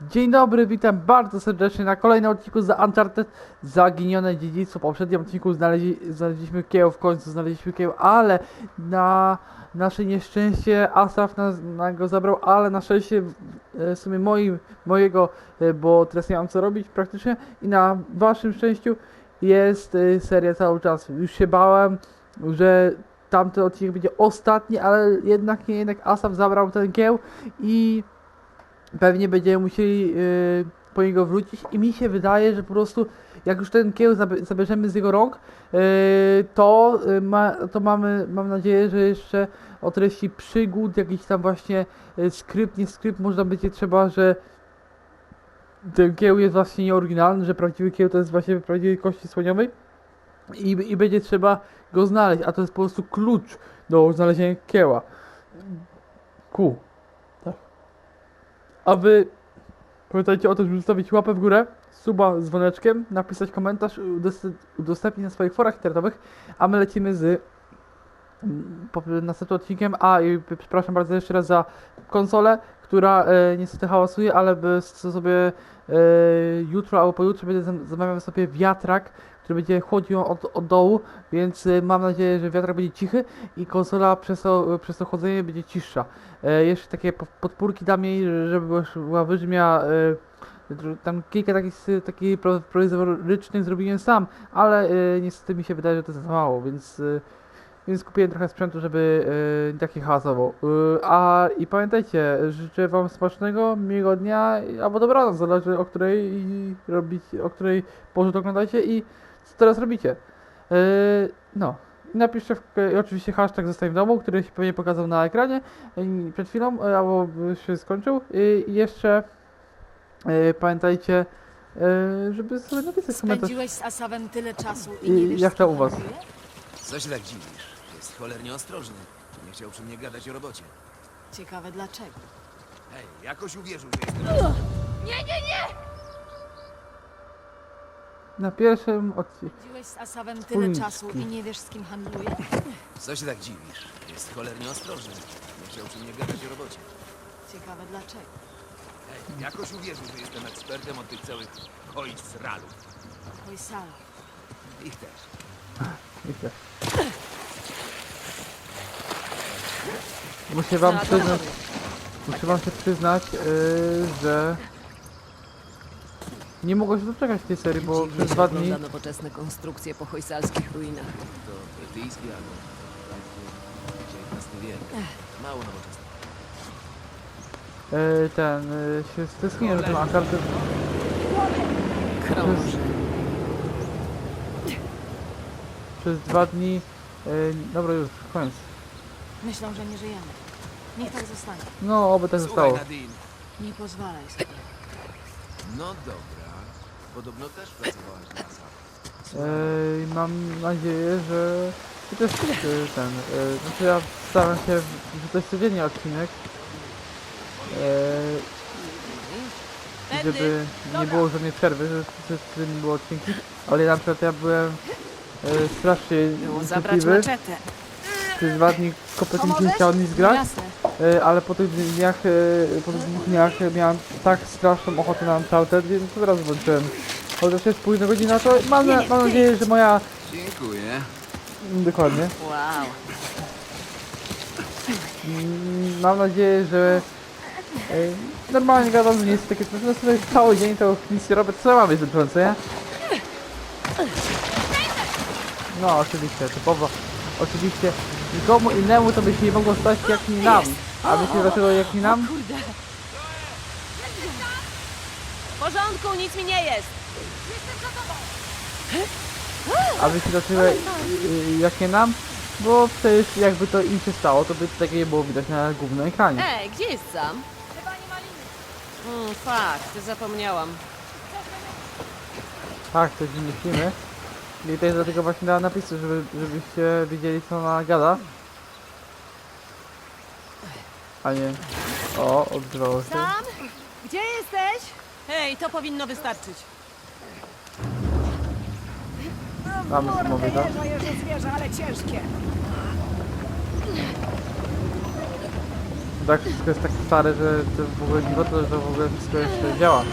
Dzień dobry, witam bardzo serdecznie na kolejnym odcinku za Uncharted Zaginione Dziedzictwo. W poprzednim odcinku znaleźli, znaleźliśmy kieł, w końcu znaleźliśmy kieł, ale na nasze nieszczęście Asaf nas, na go zabrał, ale na szczęście e, w sumie moim, mojego, e, bo teraz nie mam co robić praktycznie i na waszym szczęściu jest e, seria cały czas. Już się bałem, że tamten odcinek będzie ostatni, ale jednak nie, jednak Asaf zabrał ten kieł i pewnie będziemy musieli yy, po niego wrócić i mi się wydaje, że po prostu jak już ten kieł zabierzemy z jego rąk, yy, to, yy, ma, to mamy, mam nadzieję, że jeszcze o treści przygód, jakiś tam właśnie yy, skrypt, nie skrypt, można będzie trzeba, że ten kieł jest właśnie nieoryginalny, że prawdziwy kieł to jest właśnie prawdziwej kości słoniowej i, i będzie trzeba go znaleźć, a to jest po prostu klucz do znalezienia kieła. Ku. A wy pamiętajcie o tym, żeby zostawić łapę w górę, suba z dzwoneczkiem, napisać komentarz, udostęp- udostępnić na swoich forach internetowych, a my lecimy z mm, następnym odcinkiem. A i przepraszam bardzo jeszcze raz za konsolę, która e, niestety hałasuje, ale by sobie e, jutro albo pojutrze będę zam- zamawiał sobie wiatrak, który będzie chłodził od, od dołu, więc e, mam nadzieję, że wiatrak będzie cichy i konsola przez to, przez to chłodzenie będzie ciszsza. E, jeszcze takie po- podpórki dam jej, żeby była, miała, e, tam kilka takich, takich pro- prowizorycznych zrobiłem sam, ale e, niestety mi się wydaje, że to jest za mało, więc, e, więc kupiłem trochę sprzętu, żeby nie taki hałasował. E, a i pamiętajcie, życzę wam smacznego, miłego dnia, albo dobranoc, zależy o której robić, o której porze oglądacie i co teraz robicie. E, no. Napiszcie w, i oczywiście hashtag zostań w domu, który się pewnie pokazał na ekranie e, przed chwilą, e, albo się skończył. I i jeszcze e, pamiętajcie, e, żeby sobie napisać komentarz. Spędziłeś z Asawem tyle czasu i nie I wiesz, jak to u was? handluje? Co się tak dziwisz? Jest cholernie ostrożny. Nie chciał przy mnie gadać o robocie. Ciekawe dlaczego. Hej, jakoś uwierzył, że jestem... Na pierwszym odcinku. Spędziłeś z Asawem tyle Uliczki. czasu i nie wiesz, z kim handluje? Co się tak dziwisz? Jest cholernie ostrożny. Nie chciał przy mnie gadać o robocie. Ciekawe dlaczego. Hej, jakoś uwierzył, że jestem ekspertem od tych całych ojc ralów. Hojsala. Ich też. Wiecie. Muszę wam przyznać, muszę wam się przyznać, yy, że nie mogę się doczekać tej serii, bo Dziwnie przez się dwa dni ogląda nowoczesne konstrukcje po hojsalskich ruinach. To brytyjski albo... XIX wiek. Mało nowoczesny. yy, ten yy, się stęskniłem za tym Uncharted. Krąż. Przez dwa dni, yy, dobra już, koniec. Myślą, że nie żyjemy. Niech tak zostanie. No, oby tak Słuchaj, zostało. Nadine. Nie pozwalaj sobie. No dobra. Podobno też pracowałaś dla Asaf. Yy, mam nadzieję, że ty też yy, ten, yy, znaczy ja staram się wrzucać codziennie odcinek. Yy, żeby nie było żadnej przerwy, że że wtedy nie było odcinki, ale na przykład ja byłem e, strasznie Było zabrać niecierpliwy, maczetę. przez dwa dni kompletnie nie chciał nic grać, Jasne. E, ale po tych dniach, e, po tych dwóch dniach miałem tak straszną ochotę na Uncharted, więc od razu włączyłem. Chociaż jest późna godzina, to mam, na, mam nadzieję, że moja... Dziękuję. Dokładnie. Wow. Mm, Mam nadzieję, że e, normalnie gadam, że nie jest takie no sobie cały dzień to nic nie robię, co ja mam jest zmęczące, nie? No oczywiście, typowo. Oczywiście nikomu innemu to by się nie mogło stać jak nie nam. A wiecie dlaczego jak nie nam? W porządku, nic mi nie jest. A wiecie dlaczego y, jak nie nam? Bo przecież jakby to im się stało, to by takie nie było widać na głównym ekranie. Ej, gdzie jest sam? Chyba nie ma liny. Mm, fakt, zapomniałam. Tak, coś wymyślimy. I to jest dlatego właśnie dała napisy, żeby, żebyście wiedzieli co ona gada. A nie. O, odzywało się. Sam? Gdzie jesteś? Hej, to powinno wystarczyć. Mamy samochód, tak? zwierzę, ale ciężkie. tak wszystko jest tak stare, że to w ogóle nie to, że to w ogóle wszystko jeszcze działa.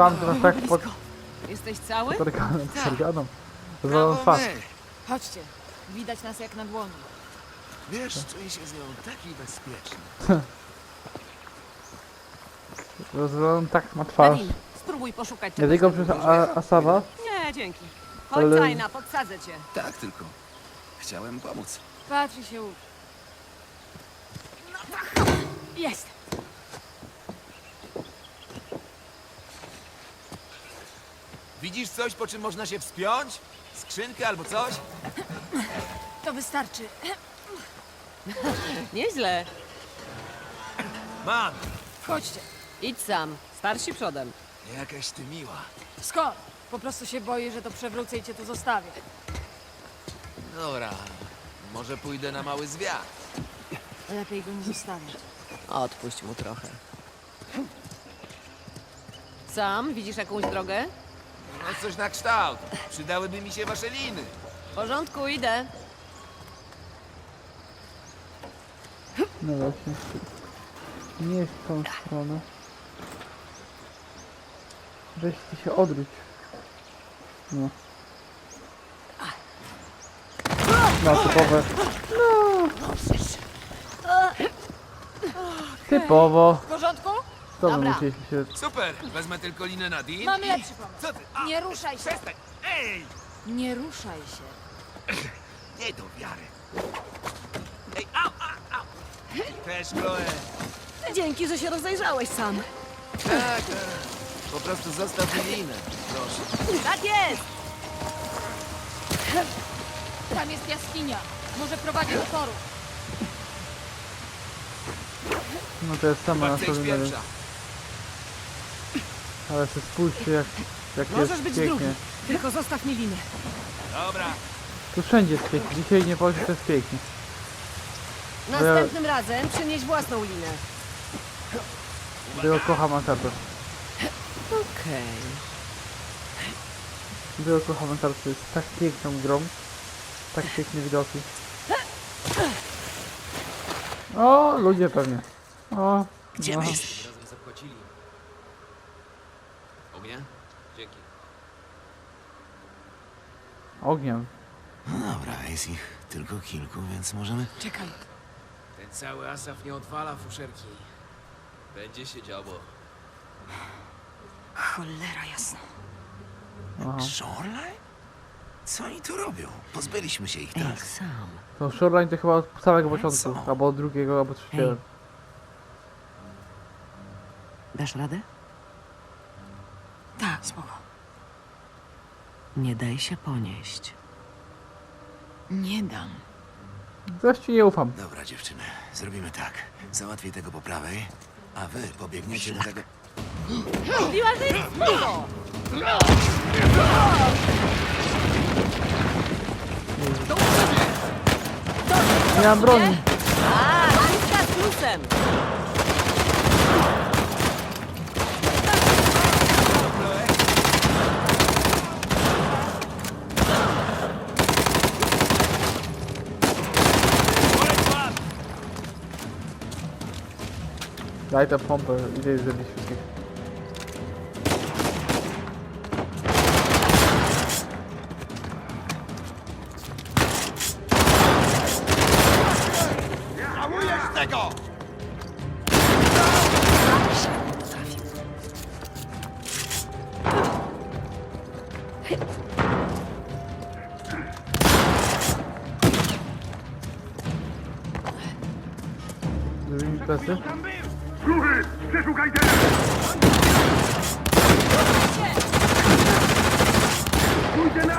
Sam teraz tak pod Jesteś cały? pod organem, Tak. pod organem. Rozwalam Brawo, twarz. my. Chodźcie. Widać nas jak na dłoni. Wiesz, czuję się z nią taki bezpieczny. Rozwalam tak ma twarz. Nadine, spróbuj poszukać Nie czegoś tylko na przez. A- Asawa, Nie, dzięki. Chodź, Ale- Tajna, podsadzę cię. Tak tylko. Chciałem pomóc. Patrz i się ucz. Jest. Widzisz coś, po czym można się wspiąć? Skrzynkę albo coś? To wystarczy. Nieźle. Mam! Chodźcie. Idź sam. Starsi przodem. Jakaś ty miła. Skąd? Po prostu się boję, że to przewrócę i cię tu zostawię. Dobra, może pójdę na mały zwiat. Lepiej go nie zostawiać. Odpuść mu trochę. Sam, widzisz jakąś drogę? No coś na kształt. Przydałyby mi się wasze liny. W porządku, idę. no właśnie. Nie w tą stronę. Weź ty się odwróć. No. No, typowe. No. Typowo. W porządku? To Dobra. musieliśmy się... Super, wezmę tylko linę na din Mamy i... lepszy pomysł. Co ty? A, Nie ruszaj się. przestań! Ej! Nie ruszaj się. Nie do wiary. Ej, au, au, au! Też, Chloe. Dzięki, że się rozejrzałeś sam. Tak, tak. Po prostu zostaw mi linę, proszę. Tak jest! Tam jest jaskinia. Może prowadzi do toru. No to jest sama na sobie nawet. pierwsza. Ale się spójrzcie jak, jak Możesz jest być pięknie. drugi. Tylko zostaw mi linę. Dobra. Tu wszędzie jest pięknie. Dzisiaj nie powiem, że to jest pięknie. Następnym razem przynieś własną linę. Było kocham Uncharted. Okej. Było kocham Uncharted. Jest tak piękną grą. Tak piękne widoki. O, ludzie pewnie. O, Gdzie no. my jesteśmy? Ognia? Dzięki. Ogniem. No dobra, jest ich tylko kilku, więc możemy... Czekaj. Ten cały Asaf nie odwala fuszerki. Będzie się działo. Cholera jasna. Aha. Shoreline? Co oni tu robią? Pozbyliśmy się ich, tak? Ej, sam. To Shoreline to chyba od samego Co? początku. Albo od drugiego, albo trzeciego. Dasz radę? Tak, spoko. Nie daj się ponieść. Nie dam. Zaś ci nie ufam. Dobra, dziewczyny, zrobimy tak. Załatwię tego po prawej, a wy pobiegniecie do tego... Mówiła, że jest spoko! Nie mam broni. A, z plusem! Leiterpompe, die sind ja nicht wichtig.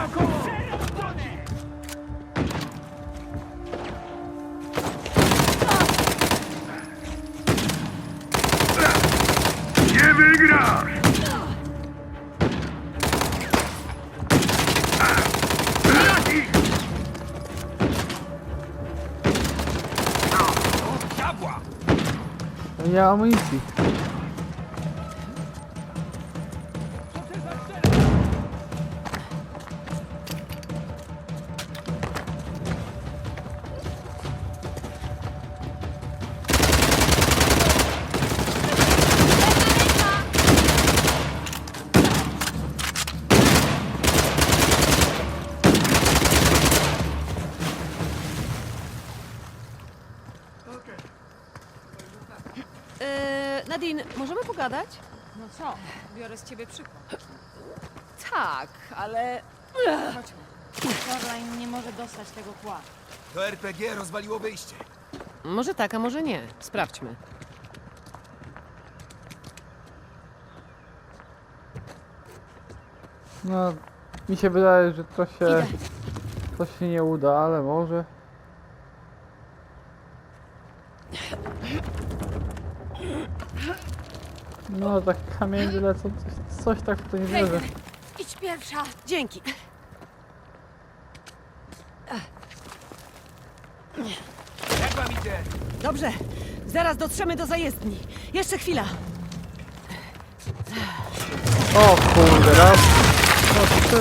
Nie wygrasz! Ja amunicji. Pogadać? No co? Biorę z ciebie przykład. Tak, ale... Chodźmy. Shoreline nie może dostać tego kła. To RPG rozwaliło wyjście. Może tak, a może nie. Sprawdźmy. No, mi się wydaje, że to się, Idę. to się nie uda, ale może. No, tak kamienie lecą, coś, coś tak w to nie wierzę. Idź pierwsza. Dzięki. Jak wam idzie? Dobrze, zaraz dotrzemy do zajezdni. Jeszcze chwila. O kurde, raz. No, trzy.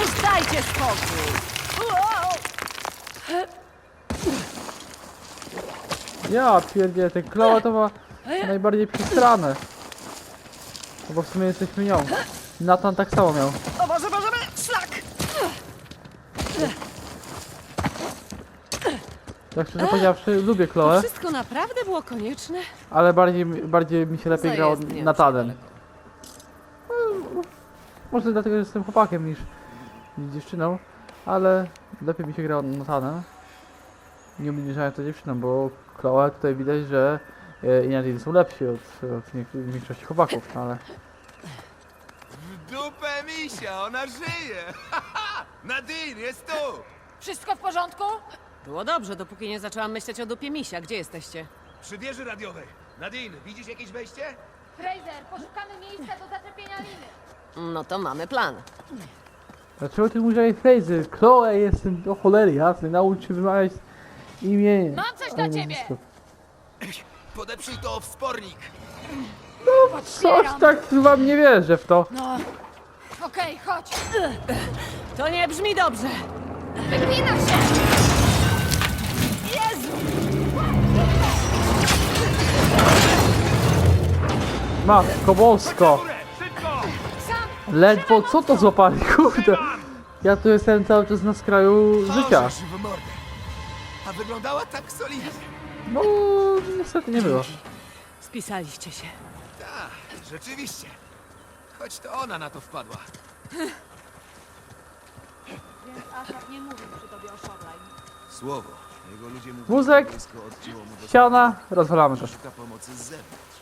Już dajcie spokój. Wow! Ja pierdzielę, ten kloła to ma najbardziej przestranę. No bo w sumie jesteśmy nią. Nathan tak samo miał. O Boże, Boże, Boże, szlak! Tak szczerze powiedziawszy, lubię To Chloe, wszystko naprawdę było konieczne? ale bardziej, bardziej mi się lepiej grało Zajezdnie, Nathanem. No, Może dlatego, że jestem chłopakiem niż, niż dziewczyną, ale lepiej mi się grało Nathanem. Nie obniżając to dziewczyną, bo Chloe tutaj widać, że e, inaczej są lepsi od, od niektórych- większości chłopaków, no ale... W dupę misia, ona żyje! Nadine, jest tu! Wszystko w porządku? Było dobrze, dopóki nie zaczęłam myśleć o dupie misia. Gdzie jesteście? Przy wieży radiowej. Nadine, widzisz jakieś wejście? Fraser, poszukamy miejsca do zaczepienia liny. No to mamy plan. Dlaczego ty użyłeś frazy? Chloe jestem do cholery jasny, naucz się wymawiać imię. Mam coś dla ciebie! Podeprzyj to w spornik. Coś tak wam nie wierzę w to. No. Okej, chodź. To nie brzmi dobrze. Wygina się! Jezu! Matko bosko. Sam! Ledwo co to złapali, kurde. Ja tu jestem cały czas na skraju życia. Możesz w mordę. A wyglądała tak solidnie. No, niestety nie było. Spisaliście się. Tak, rzeczywiście. Choć to ona na to wpadła. Więc Asaf nie mówił przy tobie o Shoreline. Słowo. Jego ludzie mówią, Wózek. że wojsko odcięło mu do Ściana, rozwalamy to. szuka pomocy z zewnątrz.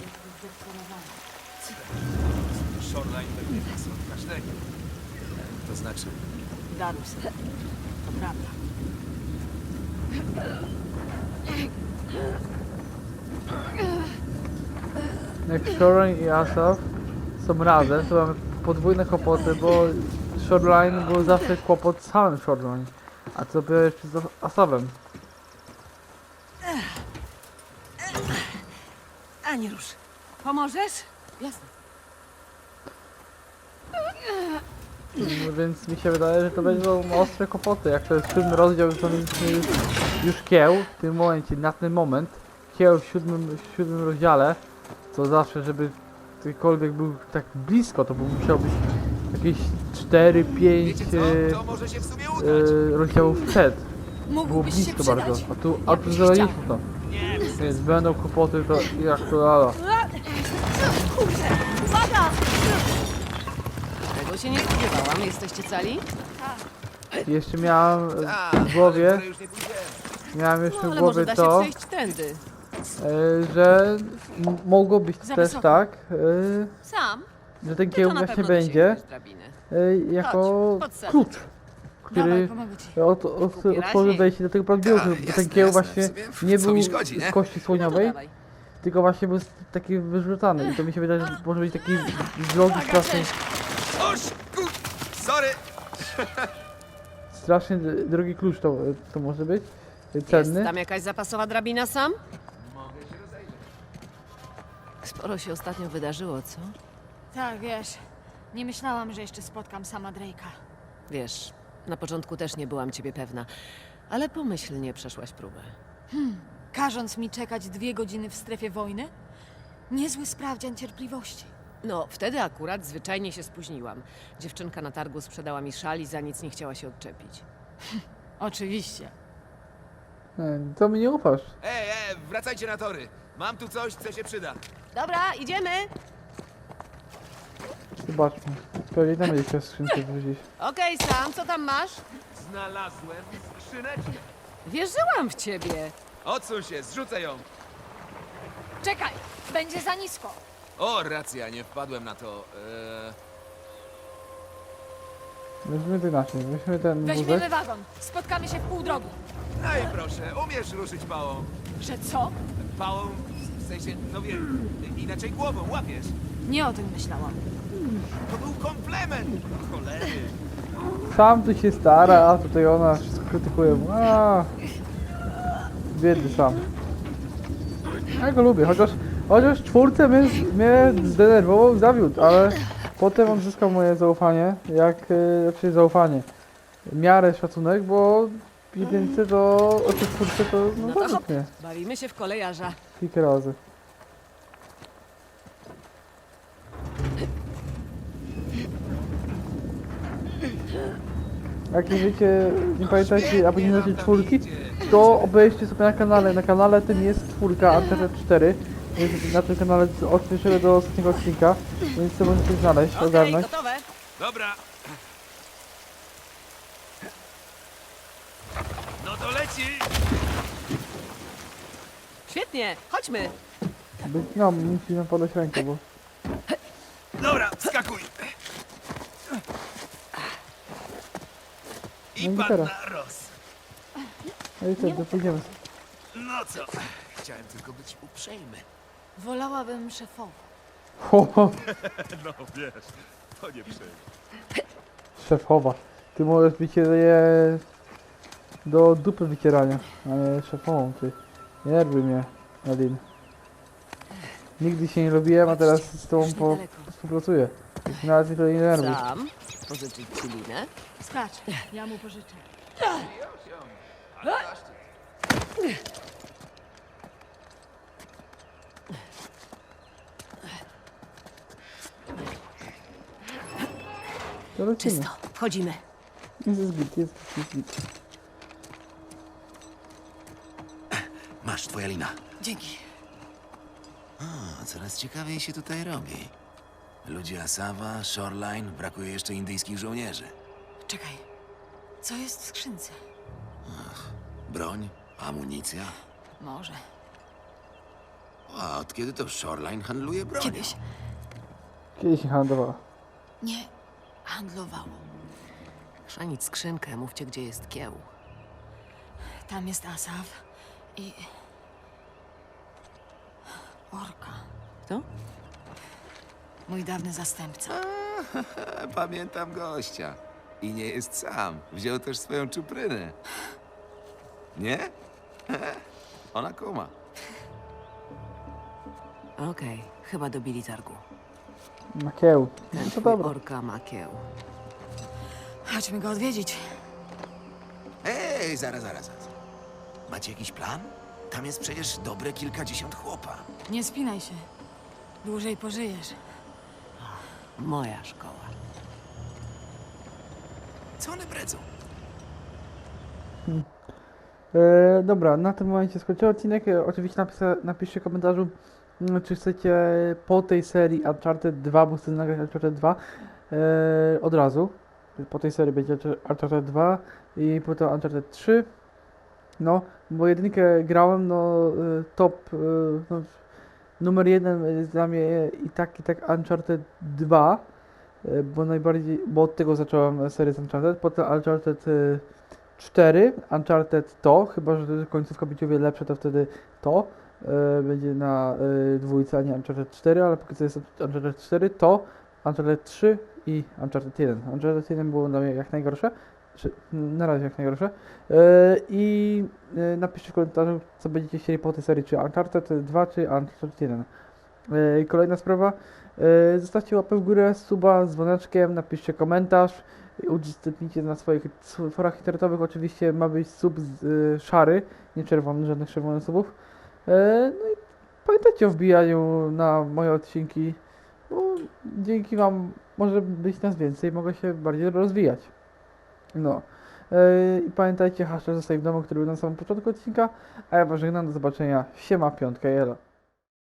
Jest zdesperowany. Shoreline pewnie nas od każdego. To znaczy, Darus. To prawda. Jak Shoreline i Asaf są razem, to mamy podwójne kłopoty, bo Shoreline był zawsze kłopot z samym Shoreline. A co dopiero jeszcze z Asafem. Ani rusz. Pomożesz? Jasne. No Więc mi się wydaje, że to będą ostre kłopoty. Jak to jest siódmy rozdział, to mieliśmy już, już kieł w tym momencie, na ten moment. Kieł w siódmym, w siódmym rozdziale, to zawsze, żeby ktokolwiek był tak blisko, to by musiał być jakieś 4, 5 wiecie co? To może się w sumie udać. e, rozdziałów przed. Było Mógłbyś się blisko przydać. bardzo. A tu, a tu chciał. to. Więc będą kłopoty, to jak to lala. Uwaga! Tego się nie spodziewałam. Jesteście cali? Jeszcze miałem e, Tak, w głowie, ale już nie pójdziemy. miałem No, jeszcze w ale może głowie da się to, przejść tędy. E, że m- mogło być Za też wysoko. tak, e, Sam? że ten Ty kieł to na właśnie będzie e, jako podsadzę klucz, Dawaj, który pomogę ci. od, od, Póki otworzy wejście do tego prawdziwego, jasne, ten kieł jasne, właśnie sumie, nie co był mi szkodzi, nie? z kości No to słoniowej, dawaj. tylko właśnie był taki wyrzucany i to mi się wydaje, że może być taki drogi, strasznie, Oż, kur... Sorry! strasznie drogi klucz to, to może być, e, Jest cenny. tam jakaś zapasowa drabina sam? Sporo się ostatnio wydarzyło, co? Tak, wiesz. Nie myślałam, że jeszcze spotkam sama Drake'a. Wiesz, na początku też nie byłam ciebie pewna, ale pomyślnie przeszłaś próbę. Każąc mi czekać dwie godziny w strefie wojny? Niezły sprawdzian cierpliwości. No, wtedy akurat zwyczajnie się spóźniłam. Dziewczynka na targu sprzedała mi szal i za nic nie chciała się odczepić. Oczywiście. Nie, to mi nie ufasz. Ej, ej, wracajcie na tory. Mam tu coś, co się przyda. Dobra, idziemy! Zobaczmy. Pewnie tam będzie chciał skrzynkę wrzucić. Okej, Sam, co tam masz? Znalazłem skrzyneczkę. Wierzyłam w ciebie. Odsuń się, zrzucę ją. Czekaj! Będzie za nisko! O, racja, nie wpadłem na to. Eee, Weźmy to inaczej. Weźmy ten Weźmiemy wózek. wagon. Spotkamy się w pół drogi. no i proszę, umiesz ruszyć pałą. Że co? Pałą, w sensie, no wiem, inaczej głową, łapiesz. Nie o tym myślałam. To był komplement. Cholery. Sam tu się stara, a tutaj ona wszystko krytykuje. A, biedny sam. Ja go lubię, chociaż, chociaż czwórce mnie, mnie zdenerwował i zawiódł, ale potem on zyskał moje zaufanie, jak, e, znaczy zaufanie, miarę szacunek, bo jedynce to, o tej czwórce to, no No to hop. Bawimy się w kolejarza. kilka razy. Jak nie wiecie, nie pamiętacie, albo nie znacie czwórki, to obejrzcie sobie na kanale. Na kanale tym jest czwórka, Uncharted 4. Jest na tym kanale od pierwszego do ostatniego odcinka, więc to możecie znaleźć, Okej, ogarnąć. gotowe. Dobra. No to leci. Świetnie, chodźmy. No, musimy podać rękę, bo... Dobra, skakuj. I No i pan teraz. na roz. No i co, to pójdziemy. No co? Chciałem tylko być uprzejmy. Wolałabym szefowo. Ho, ho, No wiesz, to nie przejmę. szefowa. Ty możesz być je do dupy wycierania, a nie szefową, ty. Nie rób mnie, Nadine. Nigdy się nie lubiłem, a teraz z tobą Już po, współpracuję. Nawet mnie to nie nerwuje. Sam, pożyczyć ci linę. Skacz, ja mu pożyczę. To lecimy. Czysto, wchodzimy. Jest zbit, jest zbit, jest zbit. Masz, twoja lina. Dzięki. O, coraz ciekawiej się tutaj robi. Ludzie Asawa, Shoreline, brakuje jeszcze indyjskich żołnierzy. Czekaj. Co jest w skrzynce? Broń, amunicja. Może. A od kiedy to Shoreline handluje bronią? Kiedyś Kiedyś nie handlowała. nie handlowało. Chrzanić skrzynkę, mówcie gdzie jest kieł. Tam jest Asaf i... Orka. Kto? Mój dawny zastępca. Pamiętam gościa. I nie jest sam. Wziął też swoją czuprynę. Nie? Ona kuma. Okej, chyba dobili targu. Na kieł. Ten No to twój dobra. orka ma kieł. Chodźmy go odwiedzić. Ej, zaraz, zaraz, zaraz. Macie jakiś plan? Tam jest przecież dobre kilkadziesiąt chłopa. Nie spinaj się. Dłużej pożyjesz. Moja szkoła. Co one bredzą? E, dobra, na tym momencie skończyłem odcinek. E, Oczywiście napisa, napiszcie w komentarzu, mm, czy chcecie po tej serii Uncharted 2, bo chcę nagrać Uncharted 2 e, od razu. Po tej serii będzie Uncharted 2 i potem Uncharted 3. No, bo jedynkę grałem, no e, top, e, no, numer jeden jest dla mnie i tak, i tak Uncharted 2, e, bo najbardziej, bo od tego zacząłem serię z Uncharted, potem Uncharted e, 4, Uncharted to, chyba że końcówka będzie o wiele lepsza, to wtedy to będzie na dwójce, a nie Uncharted 4, ale póki co jest Uncharted 4, to Uncharted 3 i Uncharted 1. Uncharted 1 było dla mnie jak najgorsze, czy, na razie jak najgorsze. E, I e, napiszcie w komentarzu, co będziecie chcieli po tej serii, czy Uncharted 2, czy Uncharted 1. E, Kolejna sprawa, zostawcie łapę w górę, suba z dzwoneczkiem, napiszcie komentarz, udostępnijcie na swoich forach internetowych. Oczywiście ma być sub z, szary, nie czerwony, żadnych czerwonych subów. No i pamiętajcie o wbijaniu na moje odcinki, bo dzięki Wam może być nas więcej, mogę się bardziej rozwijać. No. E, I pamiętajcie, hashtag zostaj w domu, który był na samym początku odcinka, a ja Was żegnam, do zobaczenia, siema, piątka, jelo.